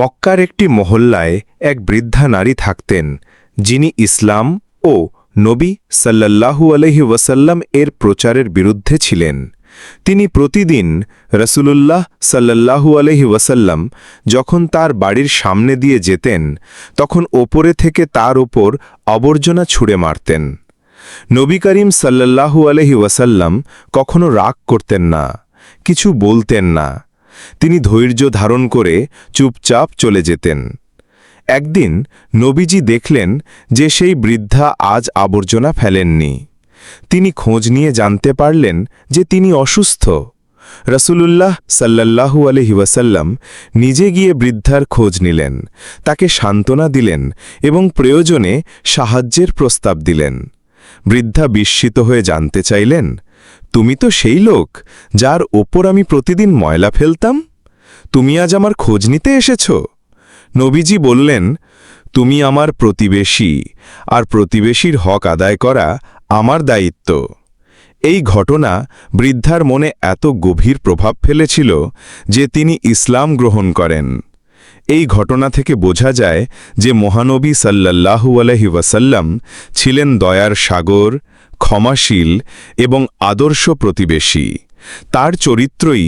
মক্কার একটি মহল্লায় এক বৃদ্ধা নারী থাকতেন, যিনি ইসলাম ও নবী সাল্লাল্লাহু আলহি ওয়াসাল্লাম এর প্রচারের বিরুদ্ধে ছিলেন। তিনি প্রতিদিন রসুলুল্লাহ সাল্লাল্লাহু আলহি ওয়াসাল্লাম যখন তার বাড়ির সামনে দিয়ে যেতেন, তখন ওপরে থেকে তার ওপর আবর্জনা ছুঁড়ে মারতেন। নবী করিম সাল্লাল্লাহু আলহি ওয়াসাল্লাম কখনো রাগ করতেন না, কিছু বলতেন না। তিনি ধৈর্য ধারণ করে চুপচাপ চলে যেতেন। একদিন নবীজি দেখলেন যে সেই বৃদ্ধা আজ আবর্জনা ফেলেননি। তিনি খোঁজ নিয়ে জানতে পারলেন যে তিনি অসুস্থ। রসুলুল্লাহ সাল্লাল্লাহু আলহি ওয়াসাল্লাম নিজে গিয়ে বৃদ্ধার খোঁজ নিলেন, তাকে সান্ত্বনা দিলেন এবং প্রয়োজনে সাহায্যের প্রস্তাব দিলেন। বৃদ্ধা বিস্মিত হয়ে জানতে চাইলেন, তুমি তো সেই লোক যার ওপর আমি প্রতিদিন ময়লা ফেলতাম? তুমি আজ আমার খোঁজ নিতে এসেছ? নবীজি বললেন, তুমি আমার প্রতিবেশী, আর প্রতিবেশীর হক আদায় করা আমার দায়িত্ব। এই ঘটনা বৃদ্ধার মনে এত গভীর প্রভাব ফেলেছিল যে তিনি ইসলাম গ্রহণ করেন। এই ঘটনা থেকে বোঝা যায় যে মহানবী সাল্লাহু আলহি ওয়াসাল্লাম ছিলেন দয়ার সাগর, ক্ষমাশীল এবং আদর্শ প্রতিবেশী। তার চরিত্রই